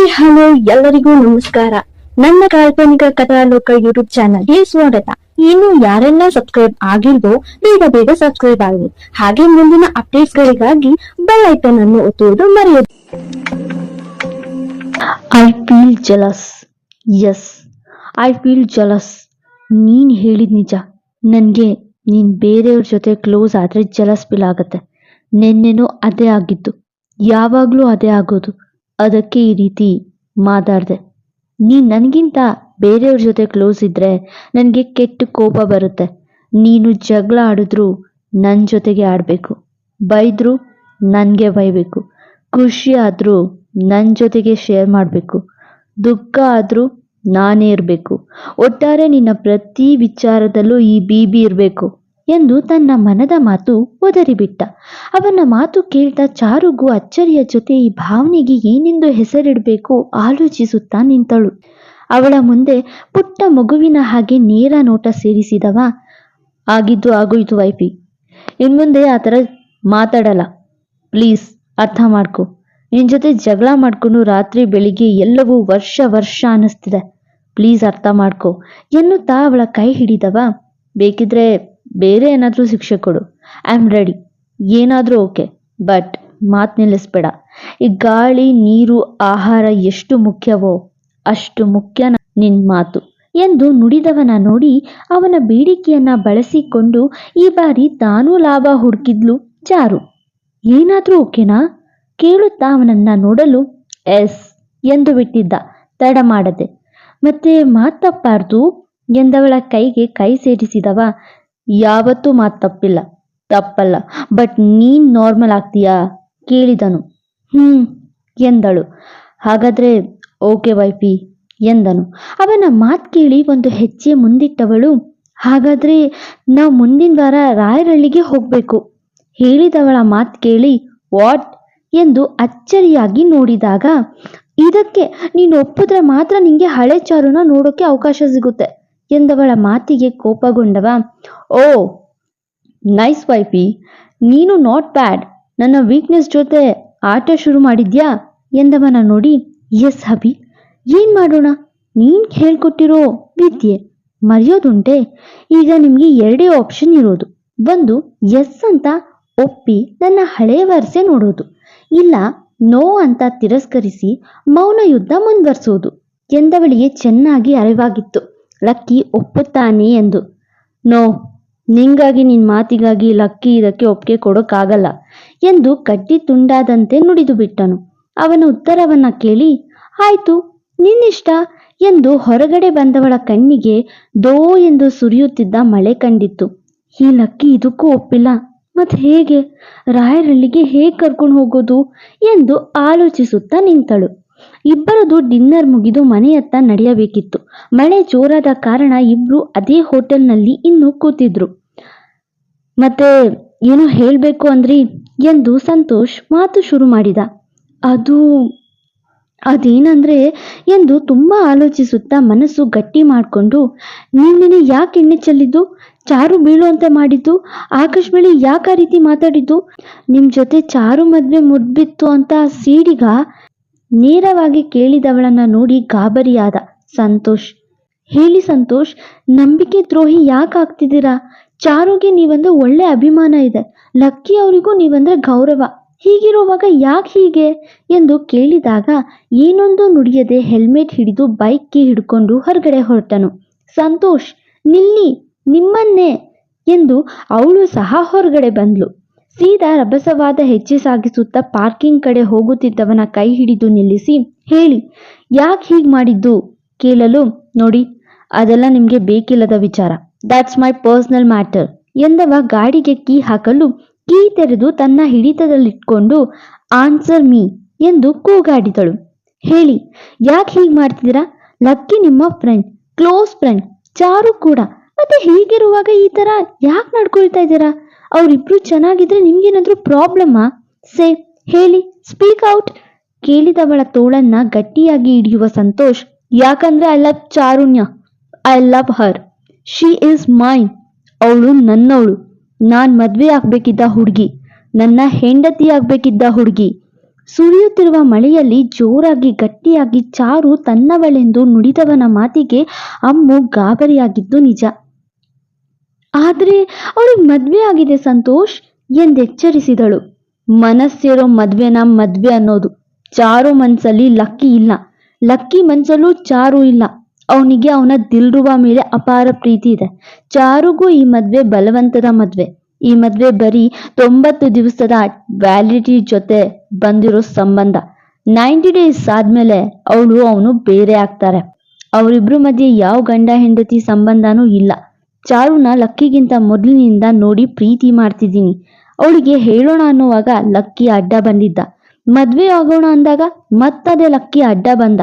Hi, hello, ಎಲ್ಲರಿಗೂ ನಮಸ್ಕಾರ. ನನ್ನ ಕಾಲ್ಪನಿಕ ಕಥಾಲೋಕ ಯೂಟ್ಯೂಬ್ ಚಾನಲ್ಗೆ ಸ್ವಾಗತ. ಇನ್ನು ಯಾರೆಲ್ಲ ಸಬ್ಸ್ಕ್ರೈಬ್ ಆಗಿಲ್ವೋ, ಬೇಗ ಬೇಗ ಸಬ್ಸ್ಕ್ರೈಬ್ ಆಗಿ ಹಾಗೆ ಮುಂದಿನ ಅಪ್ಡೇಟ್ಸ್ ಗಳಿಗಾಗಿ ಬೆಲ್ ಐಕನ್ ಅನ್ನು ಒತ್ತುವುದು ಮರೆಯದು. I feel jealous yes I feel jealous ನೀನ್ ಹೇಳಿದ್ ನಿಜ. ನನ್ಗೆ ನೀನ್ ಬೇರೆಯವ್ರ ಜೊತೆ ಕ್ಲೋಸ್ ಆದ್ರೆ ಜಲಸ್ ಫೀಲ್ ಆಗತ್ತೆ. ನಿನ್ನೆನೂ ಅದೇ ಆಗಿದ್ದು. ಯಾವಾಗ್ಲೂ ಅದೇ ಆಗೋದು. ಅದಕ್ಕೆ ಈ ರೀತಿ ಮಾತಾಡ್ದೆ. ನೀ ನನಗಿಂತ ಬೇರೆಯವ್ರ ಜೊತೆ ಕ್ಲೋಸ್ ಇದ್ರೆ ನನಗೆ ಕೆಟ್ಟ ಕೋಪ ಬರುತ್ತೆ. ನೀನು ಜಗಳ ಆಡಿದ್ರು ನನ್ನ ಜೊತೆಗೆ ಆಡಬೇಕು. ಬೈದ್ರು ನನಗೆ ಬೈಬೇಕು. ಖುಷಿ ಆದರೂ ನನ್ನ ಜೊತೆಗೆ ಶೇರ್ ಮಾಡಬೇಕು. ದುಃಖ ಆದರೂ ನಾನೇ ಇರಬೇಕು. ಒಟ್ಟಾರೆ ನಿನ್ನ ಪ್ರತಿ ವಿಚಾರದಲ್ಲೂ ಈ ಬೀಬಿ ಇರಬೇಕು. ಎಂದು ತನ್ನ ಮನದ ಮಾತು ಒದರಿಬಿಟ್ಟ. ಅವನ ಮಾತು ಕೇಳ್ತಾ ಚಾರುಗೂ ಅಚ್ಚರಿಯ ಜೊತೆ ಈ ಭಾವನೆಗೆ ಏನೆಂದು ಹೆಸರಿಡಬೇಕು ಆಲೋಚಿಸುತ್ತಾ ನಿಂತಳು. ಅವಳ ಮುಂದೆ ಪುಟ್ಟ ಮಗುವಿನ ಹಾಗೆ ನೇರ ನೋಟ ಸೇರಿಸಿದವ. ಆಗಿದ್ದು ಆಗೋಯ್ತು ವೈಫಿ. ಇನ್ಮುಂದೆ ಆ ಥರ ಮಾತಾಡಲ್ಲ. ಪ್ಲೀಸ್, ಅರ್ಥ ಮಾಡ್ಕೊ. ನಿನ್ ಜೊತೆ ಜಗಳ ಮಾಡ್ಕೊಂಡು ರಾತ್ರಿ ಬೆಳಿಗ್ಗೆ ಎಲ್ಲವೂ ವರ್ಷ ವರ್ಷ ಅನ್ನಿಸ್ತಿದೆ. ಪ್ಲೀಸ್ ಅರ್ಥ ಮಾಡ್ಕೊ ಎನ್ನುತ್ತಾ ಅವಳ ಕೈ ಹಿಡಿದವ. ಬೇಕಿದ್ರೆ ಬೇರೆ ಏನಾದರೂ ಶಿಕ್ಷೆ ಕೊಡು. ಐ ಆಮ್ ರೆಡಿ ಏನಾದರೂ ಓಕೆ ಬಟ್ ಮಾತು ನಿಲ್ಲಿಸ್ಬೇಡ. ಈ ಗಾಳಿ, ನೀರು, ಆಹಾರ ಎಷ್ಟು ಮುಖ್ಯವೋ ಅಷ್ಟು ಮುಖ್ಯ ನಿನ್ನ ಮಾತು. ಎಂದು ನುಡಿದವನ ನೋಡಿ ಅವನ ಬೇಡಿಕೆಯನ್ನ ಬಳಸಿಕೊಂಡು ಈ ಬಾರಿ ತಾನೂ ಲಾಭ ಹುಡುಕಿದ್ಲು ಚಾರು ಏನಾದರೂ ಓಕೆನಾ ಕೇಳುತ್ತಾ ಅವನನ್ನ ನೋಡಲು ಎಸ್ ಎಂದು ಬಿಟ್ಟಿದ್ದ. ತಡ ಮಾಡದೆ. ಮತ್ತೆ ಮಾತಪ್ಪಾರ್ದು? ಎಂದವಳ ಕೈಗೆ ಕೈ ಸೇರಿಸಿದವ ಯಾವತ್ತೂ ಮಾತು ತಪ್ಪಿಲ್ಲ, ತಪ್ಪಲ್ಲ. ಬಟ್ ನೀನ್ ನಾರ್ಮಲ್ ಆಗ್ತೀಯಾ? ಕೇಳಿದನು. ಹ್ಮ್, ಎಂದಳು. ಹಾಗಾದ್ರೆ ಓಕೆ ವೈಫಿ ಎಂದನು. ಅವನ ಮಾತು ಕೇಳಿ ಒಂದು ಹೆಜ್ಜೆ ಮುಂದಿಟ್ಟವಳು. ಹಾಗಾದ್ರೆ, ನಾವು ಮುಂದಿನ ವಾರ ರಾಯರಳ್ಳಿಗೆ ಹೋಗ್ಬೇಕು. ಹೇಳಿದವಳ ಮಾತು ಕೇಳಿ ವಾಟ್ ಎಂದು ಅಚ್ಚರಿಯಾಗಿ ನೋಡಿದಾಗ, ಇದಕ್ಕೆ ನೀನು ಒಪ್ಪಿದ್ರೆ ಮಾತ್ರ ನಿಂಗೆ ಹಳೆ ಚಾರುನ ನೋಡೋಕೆ ಅವಕಾಶ ಸಿಗುತ್ತೆ. ಎಂದವಳ ಮಾತಿಗೆ ಕೋಪಗೊಂಡವ, ಓ, ನೈಸ್ ವೈಫಿ, ನೀನು ನಾಟ್ ಬ್ಯಾಡ್, ನನ್ನ ವೀಕ್ನೆಸ್ ಜೊತೆ ಆಟ ಶುರು ಮಾಡಿದ್ಯಾ? ಎಂದವನ ನೋಡಿ, ಎಸ್ ಹಬಿ, ಏನ್ ಮಾಡೋಣ? ನೀನ್ ಹೇಳ್ಕೊಟ್ಟಿರೋ ವಿದ್ಯೆ ಮರೆಯೋದುಂಟೆ. ಈಗ ನಿಮ್ಗೆ ಎರಡೇ ಆಪ್ಷನ್ ಇರೋದು. ಒಂದು ಎಸ್ ಅಂತ ಒಪ್ಪಿ ನನ್ನ ಹಳೆಯ ವರಸೆ ನೋಡೋದು. ಇಲ್ಲ, ನೋ ಅಂತ ತಿರಸ್ಕರಿಸಿ ಮೌನ ಯುದ್ಧ ಮುಂದುವರಿಸೋದು ಎಂದವಳಿಗೆ ಚೆನ್ನಾಗಿ ಅರಿವಾಗಿತ್ತು. ಲಕ್ಕಿ ಒಪ್ಪುತ್ತಾನೆ ಎಂದು. ನೋ, ನಿಂಗಾಗಿ ನಿನ್ ಮಾತಿಗಾಗಿ ಲಕ್ಕಿ ಇದಕ್ಕೆ ಒಪ್ಪಿಗೆ ಕೊಡೋಕ್ಕಾಗಲ್ಲ ಎಂದು ಕಟ್ಟಿ ತುಂಡಾದಂತೆ ನುಡಿದು ಬಿಟ್ಟನು. ಅವನ ಉತ್ತರವನ್ನ ಕೇಳಿ, ಆಯ್ತು, ನಿನ್ನಿಷ್ಟ? ಎಂದು ಹೊರಗಡೆ ಬಂದವಳ ಕಣ್ಣಿಗೆ ದೋ ಎಂದು ಸುರಿಯುತ್ತಿದ್ದ ಮಳೆ ಕಂಡಿತ್ತು. ಈ ಲಕ್ಕಿ ಇದಕ್ಕೂ ಒಪ್ಪಿಲ್ಲ. ಮತ್ ಹೇಗೆ? ರಾಯರಳ್ಳಿಗೆ ಹೇಗೆ ಕರ್ಕೊಂಡು ಹೋಗೋದು? ಎಂದು ಆಲೋಚಿಸುತ್ತಾ ನಿಂತಳು. ಇಬ್ಬರದು ಡಿನ್ನರ್ ಮುಗಿದು ಮನೆಯತ್ತ ನಡೆಯಬೇಕಿತ್ತು. ಮಳೆ ಜೋರಾದ ಕಾರಣ ಇಬ್ರು ಅದೇ ಹೋಟೆಲ್ನಲ್ಲಿ ಇನ್ನೂ ಕೂತಿದ್ರು. ಮತ್ತೆ ಏನೋ ಹೇಳಬೇಕು ಅಂದ್ರಿ ಎಂದು ಸಂತೋಷ್ ಮಾತು ಶುರು ಮಾಡಿದ. ಅದು ಅದೇನಂದ್ರೆ ಎಂದು ತುಂಬಾ ಆಲೋಚಿಸುತ್ತಾ ಮನಸ್ಸು ಗಟ್ಟಿ ಮಾಡಿಕೊಂಡು ನಿನ್ನೆ ಯಾಕೆ ಎಣ್ಣೆ ಚೆಲ್ಲಿದ್ದು? ಚಾರು ಬೀಳುವಂತೆ ಮಾಡಿದ್ದು? ಆಕಾಶ್ ಬೆಳಿ ಯಾಕೆ ರೀತಿ ಮಾತಾಡಿದ್ದು? ನಿಮ್ ಜೊತೆ ಚಾರು ಮದ್ವೆ ಮುದ್ಬಿತ್ತು ಅಂತ ಸೀಡಿಗ ನೇರವಾಗಿ ಕೇಳಿದವಳನ್ನ ನೋಡಿ ಗಾಬರಿಯಾದ ಸಂತೋಷ್. ಹೇಳಿ ಸಂತೋಷ್, ನಂಬಿಕೆ ದ್ರೋಹಿ ಯಾಕೆ ಆಗ್ತಿದ್ದೀರಾ? ಚಾರುಗೆ ನೀವಂದ್ರೆ ಒಳ್ಳೆ ಅಭಿಮಾನ ಇದೆ. ಲಕ್ಕಿ ಅವರಿಗೂ ನೀವಂದ್ರೆ ಗೌರವ. ಹೀಗಿರುವಾಗ ಯಾಕೆ ಹೀಗೆ? ಎಂದು ಕೇಳಿದಾಗ ಏನೊಂದು ನುಡಿಯದೆ ಹೆಲ್ಮೆಟ್ ಹಿಡಿದು ಬೈಕ್ ಕೀ ಹಿಡ್ಕೊಂಡು ಹೊರಗಡೆ ಹೊರಟನು. ಸಂತೋಷ್, ನಿಲ್ಲಿ, ನಿಮ್ಮನ್ನೇ! ಎಂದು ಅವಳು ಸಹ ಹೊರಗಡೆ ಬಂದ್ಲು. ಸೀದಾ ರಭಸವಾದ ಹೆಜ್ಜೆ ಸಾಗಿಸುತ್ತಾ ಪಾರ್ಕಿಂಗ್ ಕಡೆ ಹೋಗುತ್ತಿದ್ದವನ ಕೈ ಹಿಡಿದು ನಿಲ್ಲಿಸಿ, ಹೇಳಿ, ಯಾಕೆ ಹೀಗೆ ಮಾಡಿದ್ದು? ಕೇಳಲು, ನೋಡಿ, ಅದೆಲ್ಲ ನಿಮಗೆ ಬೇಕಿಲ್ಲದ ವಿಚಾರ. ದ್ಯಾಟ್ಸ್ ಮೈ ಪರ್ಸನಲ್ ಮ್ಯಾಟರ್ ಎಂದವ ಗಾಡಿಗೆ ಕೀ ಹಾಕಲು, ಕೀ ತೆರೆದು ತನ್ನ ಹಿಡಿತದಲ್ಲಿಟ್ಕೊಂಡು ಆನ್ಸರ್ ಮೀ ಎಂದು ಕೂಗಾಡಿದಳು. ಹೇಳಿ, ಯಾಕೆ ಹೀಗೆ ಮಾಡ್ತಿದ್ದೀರಾ? ಲಕ್ಕಿ ನಿಮ್ಮ ಫ್ರೆಂಡ್ ಕ್ಲೋಸ್ ಫ್ರೆಂಡ್ ಚಾರು ಕೂಡ. ಮತ್ತೆ ಹೀಗಿರುವಾಗ ಈ ತರ ಯಾಕೆ ನಡ್ಕೊಳ್ತಾ ಇದ್ದೀರಾ? ಅವರಿಬ್ರು ಚೆನ್ನಾಗಿದ್ರೆ ನಿಮ್ಗೇನಾದ್ರೂ ಪ್ರಾಬ್ಲಮ್ಮಾ? ಸೇ, ಹೇಳಿ ಸ್ಪೀಕ್ ಔಟ್ ಕೇಳಿದವಳ ತೋಳನ್ನ ಗಟ್ಟಿಯಾಗಿ ಹಿಡಿಯುವ ಸಂತೋಷ್, ಯಾಕಂದ್ರೆ I love Charunya I love her she is mine ಅವಳು ನನ್ನವಳು. ನಾನ್ ಮದ್ವೆ ಆಗ್ಬೇಕಿದ್ದ ಹುಡುಗಿ, ನನ್ನ ಹೆಂಡತಿ ಆಗ್ಬೇಕಿದ್ದ ಹುಡುಗಿ. ಸುರಿಯುತ್ತಿರುವ ಮಳೆಯಲ್ಲಿ ಜೋರಾಗಿ ಗಟ್ಟಿಯಾಗಿ ಚಾರು ತನ್ನವಳೆಂದು ನುಡಿದವನ ಮಾತಿಗೆ ಅಮ್ಮು ಗಾಬರಿಯಾಗಿದ್ದು ನಿಜ. ಆದ್ರೆ ಅವಳಿಗೆ ಮದ್ವೆ ಆಗಿದೆ ಸಂತೋಷ್ ಎಂದೆಚ್ಚರಿಸಿದಳು. ಮನಸ್ಸಿರೋ ಮದ್ವೆನ ಮದ್ವೆ ಅನ್ನೋದು. ಚಾರು ಮನ್ಸಲ್ಲಿ ಲಕ್ಕಿ ಇಲ್ಲ. ಲಕ್ಕಿ ಮನ್ಸಲ್ಲೂ ಚಾರು ಇಲ್ಲ. ಅವನಿಗೆ ಅವನ ದಿಲ್ರುವ ಮೇಲೆ ಅಪಾರ ಪ್ರೀತಿ ಇದೆ. ಚಾರುಗೂ ಈ ಮದ್ವೆ ಬಲವಂತದ ಮದ್ವೆ. ಈ ಮದ್ವೆ ಬರೀ ತೊಂಬತ್ತು ದಿವಸದ ವ್ಯಾಲಿಡಿಟಿ ಜೊತೆ ಬಂದಿರೋ ಸಂಬಂಧ. ನೈಂಟಿ ಡೇಸ್ ಆದ್ಮೇಲೆ ಅವಳು ಅವನು ಬೇರೆ ಆಗ್ತಾರೆ. ಅವರಿಬ್ರು ಮಧ್ಯೆ ಯಾವ ಗಂಡ ಹೆಂಡತಿ ಸಂಬಂಧನೂ ಇಲ್ಲ. ಚಾರುನ ಲಕ್ಕಿಗಿಂತ ಮೊದಲಿನಿಂದ ನೋಡಿ ಪ್ರೀತಿ ಮಾಡ್ತಿದ್ದೀನಿ. ಅವಳಿಗೆ ಹೇಳೋಣ ಅನ್ನುವಾಗ ಲಕ್ಕಿ ಅಡ್ಡ ಬಂದಿದ್ದ. ಮದ್ವೆ ಆಗೋಣ ಅಂದಾಗ ಮತ್ತದೇ ಲಕ್ಕಿ ಅಡ್ಡ ಬಂದ.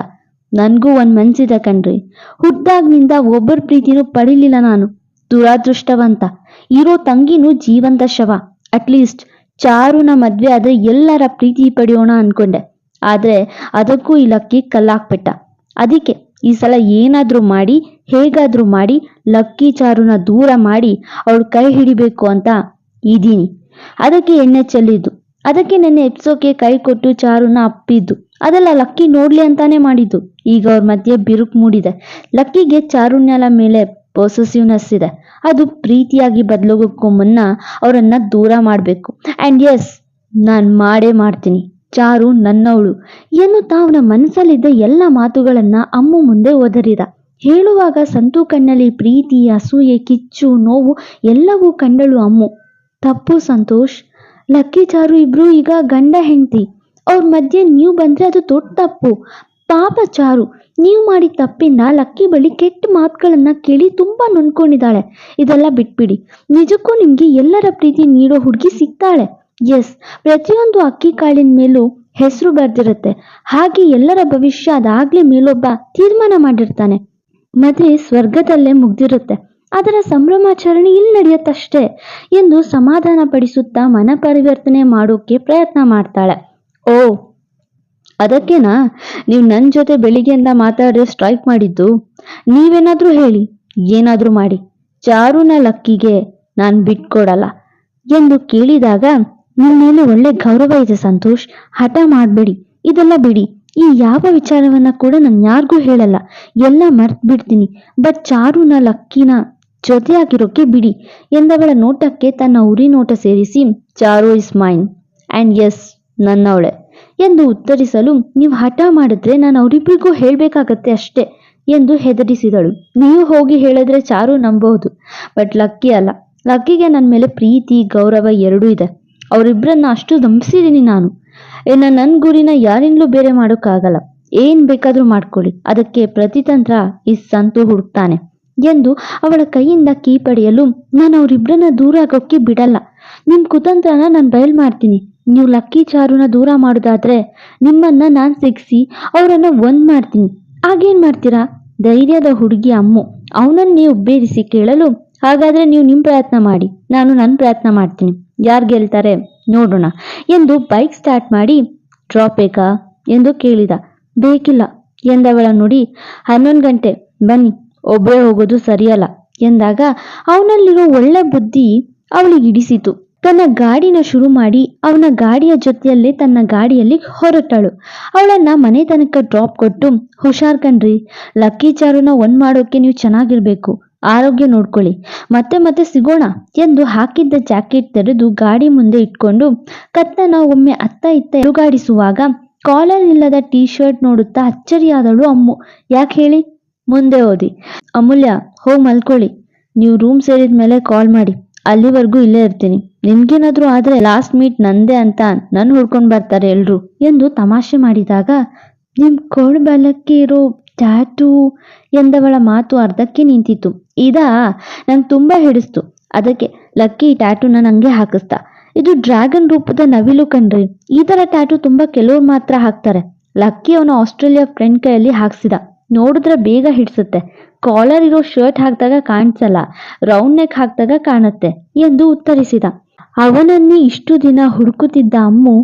ನನಗೂ ಒಂದ್ ಮನ್ಸಿದೆ ಕಣ್ರಿ. ಹುಟ್ಟಾಗ್ನಿಂದ ಒಬ್ಬರ ಪ್ರೀತಿನೂ ಪಡಿಲಿಲ್ಲ ನಾನು. ದುರಾದೃಷ್ಟವಂತ. ಇರೋ ತಂಗಿನೂ ಜೀವಂತ ಶವ. ಅಟ್ಲೀಸ್ಟ್ ಚಾರುನ ಮದ್ವೆ ಆದ್ರೆ ಎಲ್ಲರ ಪ್ರೀತಿ ಪಡೆಯೋಣ ಅನ್ಕೊಂಡೆ. ಆದ್ರೆ ಅದಕ್ಕೂ ಈ ಲಕ್ಕಿ ಕಲ್ಲಾಕ್ಬಿಟ್ಟ ಅದಕ್ಕೆ ಈ ಸಲ ಏನಾದರೂ ಮಾಡಿ, ಹೇಗಾದ್ರೂ ಮಾಡಿ, ಲಕ್ಕಿ ಚಾರುನ ದೂರ ಮಾಡಿ ಅವಳು ಕೈ ಹಿಡಿಬೇಕು ಅಂತ ಇದ್ದೀನಿ. ಅದಕ್ಕೆ ಎಣ್ಣೆ ಚೆಲ್ಲಿದ್ದು. ಅದಕ್ಕೆ ನೆನ್ನೆ ಎಪ್ಸೋಕೆ ಕೈ ಕೊಟ್ಟು ಚಾರುನ ಅಪ್ಪಿದ್ದು. ಅದೆಲ್ಲ ಲಕ್ಕಿ ನೋಡ್ಲಿ ಅಂತಾನೆ ಮಾಡಿದ್ದು. ಈಗ ಅವ್ರ ಮಧ್ಯೆ ಬಿರುಕು ಮೂಡಿದೆ. ಲಕ್ಕಿಗೆ ಚಾರುಣ್ಯಲ ಮೇಲೆ ಪೊಸೆಸಿವ್ನೆಸ್ ಇದೆ. ಅದು ಪ್ರೀತಿಯಾಗಿ ಬದಲಾಗೋಕ್ಕೂ ಮುನ್ನ ಅವರನ್ನ ದೂರ ಮಾಡಬೇಕು. ಆ್ಯಂಡ್ ಎಸ್ ನಾನು ಮಾಡೇ ಮಾಡ್ತೀನಿ. ಚಾರು ನನ್ನವಳು. ಎನ್ನುತ್ತಾ ಅವನ ಮನಸ್ಸಲ್ಲಿದ್ದ ಎಲ್ಲ ಮಾತುಗಳನ್ನ ಅಮ್ಮು ಮುಂದೆ ಒದರಿದ. ಹೇಳುವಾಗ ಸಂತು ಕಣ್ಣಲ್ಲಿ ಪ್ರೀತಿ ಅಸೂಯೆ, ಕಿಚ್ಚು, ನೋವು ಎಲ್ಲವೂ ಕಂಡಳು ಅಮ್ಮು. ತಪ್ಪು ಸಂತೋಷ್. ಲಕ್ಕಿ ಚಾರು ಇಬ್ರು ಈಗ ಗಂಡ ಹೆಂಡತಿ. ಅವ್ರ ಮಧ್ಯೆ ನೀವು ಬಂದ್ರೆ ಅದು ದೊಡ್ಡ ತಪ್ಪು. ಪಾಪ ಚಾರು, ನೀವು ಮಾಡಿದ ತಪ್ಪಿಂದ ಲಕ್ಕಿ ಬಳಿ ಕೆಟ್ಟ ಮಾತುಗಳನ್ನ ಕೇಳಿ ತುಂಬಾ ನೊಂದ್ಕೊಂಡಿದ್ದಾಳೆ ಇದೆಲ್ಲ ಬಿಟ್ಬಿಡಿ. ನಿಜಕ್ಕೂ ನಿಮ್ಗೆ ಎಲ್ಲರ ಪ್ರೀತಿ ನೀಡೋ ಹುಡುಗಿ ಸಿಗ್ತಾಳೆ. ಎಸ್ ಪ್ರತಿಯೊಂದು ಅಕ್ಕಿ ಕಾಳಿನ ಮೇಲೂ ಹೆಸರು ಬರ್ದಿರುತ್ತೆ. ಹಾಗೆ ಎಲ್ಲರ ಭವಿಷ್ಯ ಅದಾಗ್ಲೇ ಮೇಲೊಬ್ಬ ತೀರ್ಮಾನ ಮಾಡಿರ್ತಾನೆ. ಮದುವೆ ಸ್ವರ್ಗದಲ್ಲೇ ಮುಗ್ದಿರುತ್ತೆ. ಅದರ ಸಂಭ್ರಮಾಚರಣೆ ಇಲ್ಲಿ ನಡೆಯುತ್ತಷ್ಟೇ ಎಂದು ಸಮಾಧಾನ ಪಡಿಸುತ್ತಾ ಮನ ಪರಿವರ್ತನೆ ಮಾಡೋಕೆ ಪ್ರಯತ್ನ ಮಾಡ್ತಾಳೆ. ಓ, ಅದಕ್ಕೇನಾ? ನೀವು ನನ್ನ ಜೊತೆ ಬೆಳಿಗ್ಗೆಯಿಂದ ಮಾತಾಡಿದ್ರೆ ಸ್ಟ್ರೈಕ್ ಮಾಡಿದ್ದು? ನೀವೇನಾದ್ರೂ ಹೇಳಿ, ಏನಾದ್ರೂ ಮಾಡಿ. ಚಾರುನ ಲಕ್ಕಿಗೆ ನಾನು ಬಿಟ್ಕೊಡಲ್ಲ ಎಂದು ಕೇಳಿದಾಗ ನಿಮ್ಮ ಮೇಲೆ ಒಳ್ಳೆ ಗೌರವ ಇದೆ ಸಂತೋಷ್. ಹಠ ಮಾಡಬೇಡಿ. ಇದೆಲ್ಲ ಬಿಡಿ. ಈ ಯಾವ ವಿಚಾರವನ್ನ ಕೂಡ ನಾನು ಯಾರಿಗೂ ಹೇಳಲ್ಲ. ಎಲ್ಲ ಮರ್ತ್ ಬಿಡ್ತೀನಿ. ಬಟ್ ಚಾರುನ, ಲಕ್ಕಿನ ಜೊತೆಯಾಗಿರೋಕೆ ಬಿಡಿ. ಎಂದವಳ ನೋಟಕ್ಕೆ ತನ್ನ ಉರಿ ನೋಟ ಸೇರಿಸಿ, Charu is mine and is ನನ್ನವಳೆ ಎಂದು ಉತ್ತರಿಸಲು, ನೀವು ಹಠ ಮಾಡಿದ್ರೆ ನಾನು ಅವರಿಬ್ಬರಿಗೂ ಹೇಳಬೇಕಾಗತ್ತೆ ಅಷ್ಟೇ ಎಂದು ಹೆದರಿಸಿದಳು. ನೀವು ಹೋಗಿ ಹೇಳಿದ್ರೆ ಚಾರು ನಂಬಹುದು ಬಟ್ ಲಕ್ಕಿ ಅಲ್ಲ. ಲಕ್ಕಿಗೆ ನನ್ನ ಮೇಲೆ ಪ್ರೀತಿ, ಗೌರವ ಎರಡೂ ಇದೆ. ಅವರಿಬ್ಬರನ್ನ ಅಷ್ಟು ನಂಬಿಸಿದ್ದೀನಿ ನಾನು. ಇನ್ನ ನನ್ನ ಗುರಿನ ಯಾರಿಂದಲೂ ಬೇರೆ ಮಾಡೋಕ್ಕಾಗಲ್ಲ. ಏನ್ ಬೇಕಾದ್ರೂ ಮಾಡ್ಕೊಳ್ಳಿ. ಅದಕ್ಕೆ ಪ್ರತಿತಂತ್ರ ಈ ಸಂತು ಹುಡುಕ್ತಾನೆ. ಎಂದು ಅವಳ ಕೈಯಿಂದ ಕೀ ಪಡೆಯಲು ನಾನು ಅವರಿಬ್ಬರನ್ನ ದೂರ ಆಗೋಕ್ಕೆ ಬಿಡಲ್ಲ. ನಿಮ್ ಕುತಂತ್ರನ ನಾನು ಬಯಲ್ ಮಾಡ್ತೀನಿ. ನೀವು ಲಕ್ಕಿ ಚಾರುನ ದೂರ ಮಾಡೋದಾದ್ರೆ ನಿಮ್ಮನ್ನ ನಾನು ಸಿಗಿಸಿ ಅವರನ್ನ ಒಂದ್ ಮಾಡ್ತೀನಿ. ಆಗೇನ್ ಮಾಡ್ತೀರಾ? ಧೈರ್ಯದ ಹುಡುಗಿ ಅಮ್ಮು. ಅವನನ್ನ ನೀವು ಬೇರಿಸಿ ಕೇಳಲು ಹಾಗಾದ್ರೆ ನೀವು ನಿಮ್ಮ ಪ್ರಯತ್ನ ಮಾಡಿ. ನಾನು ನನ್ನ ಪ್ರಯತ್ನ ಮಾಡ್ತೀನಿ. ಯಾರು ಗೆಲ್ತಾರೆ ನೋಡೋಣ. ಎಂದು ಬೈಕ್ ಸ್ಟಾರ್ಟ್ ಮಾಡಿ ಡ್ರಾಪ್ ಬೇಕಾ? ಎಂದು ಕೇಳಿದ. ಬೇಕಿಲ್ಲ, ಎಂದವಳ ನೋಡಿ. ಹನ್ನೊಂದು ಗಂಟೆ, ಬನ್ನಿ ಒಬ್ಬರೇ ಹೋಗೋದು ಸರಿಯಲ್ಲ, ಎಂದಾಗ ಅವನಲ್ಲಿರೋ ಒಳ್ಳೆ ಬುದ್ಧಿ ಅವಳಿಗೆ ಹಿಡಿಸಿತು. ತನ್ನ ಗಾಡಿನ ಶುರು ಮಾಡಿ, ಅವನ ಗಾಡಿಯ ಜೊತೆಯಲ್ಲೇ ತನ್ನ ಗಾಡಿಯಲ್ಲಿ ಹೊರಟಳು. ಅವಳನ್ನ ಮನೆ ಡ್ರಾಪ್ ಕೊಟ್ಟು, ಹುಷಾರ್ ಕಣ್ರಿ ಲಕ್ಕಿ ಚಾರುನ ಒಂದ್ ಮಾಡೋಕೆ ನೀವು ಚೆನ್ನಾಗಿರ್ಬೇಕು. ಆರೋಗ್ಯ ನೋಡ್ಕೊಳ್ಳಿ. ಮತ್ತೆ ಮತ್ತೆ ಸಿಗೋಣ. ಎಂದು ಹಾಕಿದ್ದ ಜಾಕೆಟ್ ತೆರೆದು ಗಾಡಿ ಮುಂದೆ ಇಟ್ಕೊಂಡು ಕತ್ತನ ಒಮ್ಮೆ ಅತ್ತ ಇತ್ತ ಎರುಗಾಡಿಸುವಾಗ ಕಾಲರ್ ಇಲ್ಲದ ಟೀ ಶರ್ಟ್ ನೋಡುತ್ತಾ ಅಚ್ಚರಿಯಾದಳು ಅಮ್ಮು. ಯಾಕೆ ಹೇಳಿ? ಮುಂದೆ ಓದಿ. ಅಮೂಲ್ಯ, ಹೋಗಿ ಮಲ್ಕೊಳ್ಳಿ. ನೀವು ರೂಮ್ ಸೇರಿದ ಮೇಲೆ ಕಾಲ್ ಮಾಡಿ. ಅಲ್ಲಿವರೆಗೂ ಇಲ್ಲೇ ಇರ್ತೀನಿ. ನಿಮ್ಗೇನಾದ್ರೂ ಆದ್ರೆ ಲಾಸ್ಟ್ ಮೀಟ್ ನಂದೇ ಅಂತ ನನ್ ಹುಡ್ಕೊಂಡ್ ಬರ್ತಾರೆ ಎಲ್ರು ಎಂದು ತಮಾಷೆ ಮಾಡಿದಾಗ, ನಿಮ್ ಕೊಳ್ಬಲಕ್ಕೆ ಇರೋ ಟ್ಯಾಟೂ ಎಂದವಳ ಮಾತು ಅರ್ಧಕ್ಕೆ ನಿಂತಿತು ಇದಾ ನಂಗೆ ತುಂಬಾ ಹಿಡಿಸ್ತು. ಅದಕ್ಕೆ ಲಕ್ಕಿ ಟ್ಯಾಟೂನ ನಂಗೆ ಹಾಕಿಸ್ತಾ. ಇದು ಡ್ರ್ಯಾಗನ್ ರೂಪದ ನವಿಲು ಕಣ್ರಿ. ಈ ಥರ ಟ್ಯಾಟೂ ತುಂಬಾ ಕೆಲವ್ರು ಮಾತ್ರ ಹಾಕ್ತಾರೆ. ಲಕ್ಕಿ ಅವನು ಆಸ್ಟ್ರೇಲಿಯಾ ಫ್ರೆಂಡ್ ಕೈಯಲ್ಲಿ ಹಾಕ್ಸಿದ. ನೋಡಿದ್ರೆ ಬೇಗ ಹಿಡಿಸುತ್ತೆ. ಕಾಲರ್ ಇರೋ ಶರ್ಟ್ ಹಾಕಿದಾಗ ಕಾಣಿಸಲ್ಲ. ರೌಂಡ್ ನೆಕ್ ಹಾಕಿದಾಗ ಕಾಣುತ್ತೆ ಎಂದು ಉತ್ತರಿಸಿದ. ಅವನನ್ನೇ ಇಷ್ಟು ದಿನ ಹುಡುಕುತ್ತಿದ್ದ ಅಮ್ಮು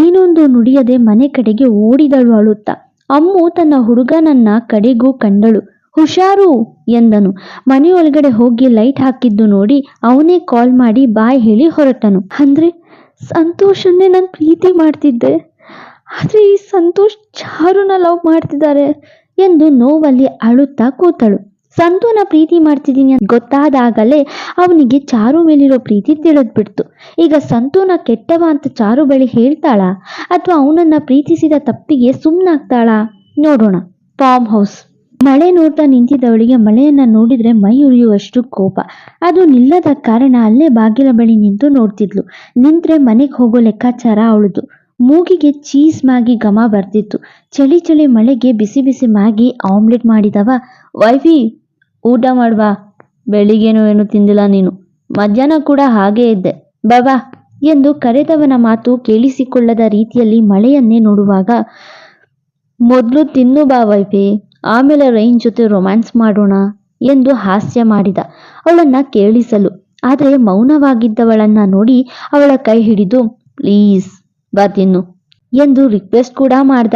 ಏನೊಂದು ನುಡಿಯದೆ ಮನೆ ಕಡೆಗೆ ಓಡಿದಳು ಅಳುತ್ತಾ. ಅಮ್ಮು ತನ್ನ ಹುಡುಗನನ್ನ ಕಡೆಗೂ ಕಂಡಳು. ಹುಷಾರು ಎಂದನು. ಮನೆಯೊಳಗಡೆ ಹೋಗಿ ಲೈಟ್ ಹಾಕಿದ್ದು ನೋಡಿ ಅವನೇ ಕಾಲ್ ಮಾಡಿ ಬಾಯ್ ಹೇಳಿ ಹೊರಟನು. ಅಂದ್ರೆ ಸಂತೋಷನ್ನೇ ನಾನು ಪ್ರೀತಿ ಮಾಡ್ತಿದ್ದೆ. ಆದರೆ ಈ ಸಂತೋಷ್ ಚಾರುನ ಲವ್ ಮಾಡ್ತಿದ್ದಾರೆ ಎಂದು ನೋವಲ್ಲಿ ಅಳುತ್ತಾ ಕೂತಳು. ಸಂತೋನ ಪ್ರೀತಿ ಮಾಡ್ತಿದ್ದೀನಿ ಅಂತ ಗೊತ್ತಾದಾಗಲೇ ಅವನಿಗೆ ಚಾರು ಮೇಲಿರೋ ಪ್ರೀತಿ ತಿಳಿದ್ಬಿಡ್ತು. ಈಗ ಸಂತೋನ ಕೆಟ್ಟವ ಅಂತ ಚಾರು ಬಳಿ ಹೇಳ್ತಾಳಾ? ಅಥವಾ ಅವನನ್ನ ಪ್ರೀತಿಸಿದ ತಪ್ಪಿಗೆ ಸುಮ್ಮನಾಗ್ತಾಳಾ ನೋಡೋಣ. Farm house. ಮಳೆ ನೋಡ್ತಾ ನಿಂತಿದ್ದವಳಿಗೆ ಮಳೆಯನ್ನ ನೋಡಿದ್ರೆ ಮೈ ಉರಿಯುವಷ್ಟು ಕೋಪ. ಅದು ನಿಲ್ಲದ ಕಾರಣ ಅಲ್ಲೇ ಬಾಗಿಲ ಬಳಿ ನಿಂತು ನೋಡ್ತಿದ್ಲು. ನಿಂತ್ರೆ ಮನೆಗೆ ಹೋಗೋ ಲೆಕ್ಕಾಚಾರ ಅವಳದು. ಮೂಗಿಗೆ ಚೀಸ್ ಮಾಗಿ ಘಮ ಬರ್ತಿತ್ತು. ಚಳಿ ಚಳಿ ಮಳೆಗೆ ಬಿಸಿ ಬಿಸಿ ಮಾಗಿ ಆಮ್ಲೆಟ್ ಮಾಡಿದವ, ವೈಫಿ, ಊಟ ಮಾಡ್ವಾ. ಬೆಳಿಗ್ಗೆನೂ ಏನು ತಿಂದಿಲ್ಲ ನೀನು. ಮಧ್ಯಾಹ್ನ ಕೂಡ ಹಾಗೇ ಇದ್ದೆ. ಬಾಬಾ ಎಂದು ಕರೆದವನ ಮಾತು ಕೇಳಿಸಿಕೊಳ್ಳದ ರೀತಿಯಲ್ಲಿ ಮಳೆಯನ್ನೇ ನೋಡುವಾಗ, ಮೊದಲು ತಿನ್ನು ಬಾ ವೈಫಿ. ಆಮೇಲೆ ರೈನ್ ಜೊತೆ ರೊಮ್ಯಾನ್ಸ್ ಮಾಡೋಣ ಎಂದು ಹಾಸ್ಯ ಮಾಡಿದ. ಅವಳನ್ನ ಕೇಳಿಸಲು. ಆದರೆ ಮೌನವಾಗಿದ್ದವಳನ್ನ ನೋಡಿ ಅವಳ ಕೈ ಹಿಡಿದು, ಪ್ಲೀಸ್ ಬಾ ಎಂದು ರಿಕ್ವೆಸ್ಟ್ ಕೂಡ ಮಾಡ್ದ.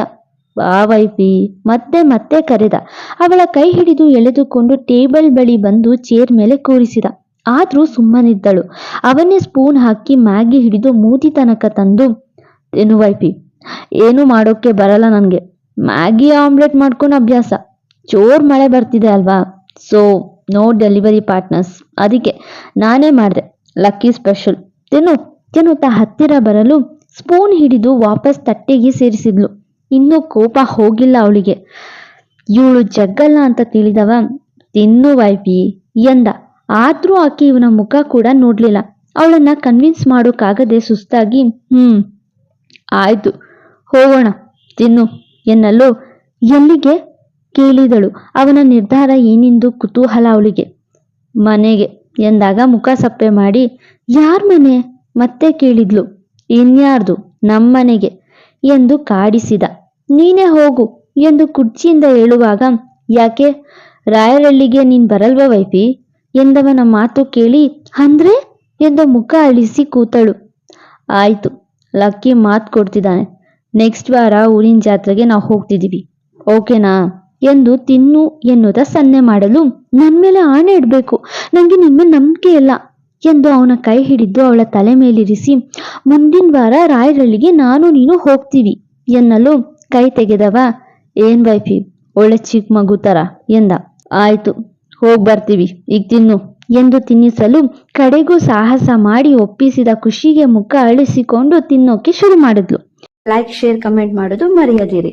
ಬಾ ವೈಫಿ, ಮತ್ತೆ ಮತ್ತೆ ಕರೆದ. ಅವಳ ಕೈ ಹಿಡಿದು ಎಳೆದುಕೊಂಡು ಟೇಬಲ್ ಬಳಿ ಬಂದು ಚೇರ್ ಮೇಲೆ ಕೂರಿಸಿದ. ಆದ್ರೂ ಸುಮ್ಮನಿದ್ದಳು. ಅವನೇ ಸ್ಪೂನ್ ಹಾಕಿ ಮ್ಯಾಗಿ ಹಿಡಿದು ಮೂತಿ ತನಕ ತಂದು, ತಿನ್ನು ವೈಪಿ ಏನು ಮಾಡೋಕ್ಕೆ ಬರಲ್ಲ ನನಗೆ. ಮ್ಯಾಗಿ ಆಮ್ಲೆಟ್ ಮಾಡ್ಕೊಂಡು ಅಭ್ಯಾಸ. ಜೋರ್ ಮಳೆ ಬರ್ತಿದೆ ಅಲ್ವಾ? ಸೊ ನೋ ಡೆಲಿವರಿ ಪಾರ್ಟ್ನರ್ಸ್ ಅದಕ್ಕೆ ನಾನೇ ಮಾಡಿದೆ. ಲಕ್ಕಿ ಸ್ಪೆಷಲ್ ತಿನ್ನು ತಿನ್ನುತ್ತಾ ಹತ್ತಿರ ಬರಲು ಸ್ಪೂನ್ ಹಿಡಿದು ವಾಪಸ್ ತಟ್ಟೆಗೆ ಸೇರಿಸಿದ್ಲು. ಇನ್ನೂ ಕೋಪ ಹೋಗಿಲ್ಲ ಅವಳಿಗೆ. ಇವಳು ಜಗ್ಗಲ್ಲ ಅಂತ ತಿಳಿದವ, ತಿನ್ನು ವೈಪಿ ಎಂದ. ಆದ್ರೂ ಆಕೆ ಇವನ ಮುಖ ಕೂಡ ನೋಡ್ಲಿಲ್ಲ. ಅವಳನ್ನ ಕನ್ವಿನ್ಸ್ ಮಾಡೋಕ್ಕಾಗದೆ ಸುಸ್ತಾಗಿ, ಹ್ಮ್, ಆಯ್ತು, ಹೋಗೋಣ, ತಿನ್ನು. ಎನ್ನಲು ಎಲ್ಲಿಗೆ ಕೇಳಿದಳು. ಅವನ ನಿರ್ಧಾರ ಏನೆಂದು ಕುತೂಹಲ ಅವಳಿಗೆ. ಮನೆಗೆ ಎಂದಾಗ ಮುಖ ಸಪ್ಪೆ ಮಾಡಿ, ಯಾರ್ ಮನೆ? ಮತ್ತೆ ಕೇಳಿದ್ಲು. ಇನ್ಯಾರ್ದು? ನಮ್ಮನೆಗೆ ಎಂದು ಕಾಡಿಸಿದ. ನೀನೇ ಹೋಗು ಎಂದು ಕುರ್ಚಿಯಿಂದ ಹೇಳುವಾಗ ಯಾಕೆ? ರಾಯರಳ್ಳಿಗೆ ನೀನ್ ಬರಲ್ವ ವೈಫಿ? ಎಂದವನ ಮಾತು ಕೇಳಿ, ಅಂದ್ರೆ? ಎಂದು ಮುಖ ಅಳಿಸಿ ಕೂತಳು. ಆಯ್ತು, ಲಕ್ಕಿ ಮಾತು ಕೊಡ್ತಿದ್ದಾನೆ. ನೆಕ್ಸ್ಟ್ ವಾರ ಊರಿನ ಜಾತ್ರೆಗೆ ನಾವು ಹೋಗ್ತಿದ್ದೀವಿ ಓಕೆನಾ ಎಂದು ತಿನ್ನು ಎನ್ನುವುದ ಸನ್ನೆ ಮಾಡಲು ನನ್ನ ಮೇಲೆ ಆಣೆ ಇಡಬೇಕು. ನನಗೆ ನಿಮ್ಮ ನಂಬಿಕೆ ಇಲ್ಲ ಎಂದು ಅವನ ಕೈ ಹಿಡಿದು ಅವಳ ತಲೆ ಮೇಲಿರಿಸಿ ಮುಂದಿನ ವಾರ ರಾಯರಳ್ಳಿಗೆ ನಾನು ನೀನು ಹೋಗ್ತೀವಿ ಎನ್ನಲು ಕೈ ತೆಗೆದವ, ಏನ್ ವೈಫಿ, ಒಳ್ಳೆ ಚಿಕ್ಕ ಮಗು ತರ ಎಂದ. ಆಯ್ತು, ಹೋಗ್ ಬರ್ತೀವಿ, ಈಗ ತಿನ್ನು ಎಂದು ತಿನ್ನಿಸಲು ಕಡೆಗೂ ಸಾಹಸ ಮಾಡಿ ಒಪ್ಪಿಸಿದ ಖುಷಿಗೆ ಮುಖ ಅಳಿಸಿಕೊಂಡು ತಿನ್ನೋಕೆ ಶುರು ಮಾಡಿದ್ಲು. ಲೈಕ್ ಶೇರ್ ಕಮೆಂಟ್ ಮಾಡೋದು ಮರೆಯದಿರಿ.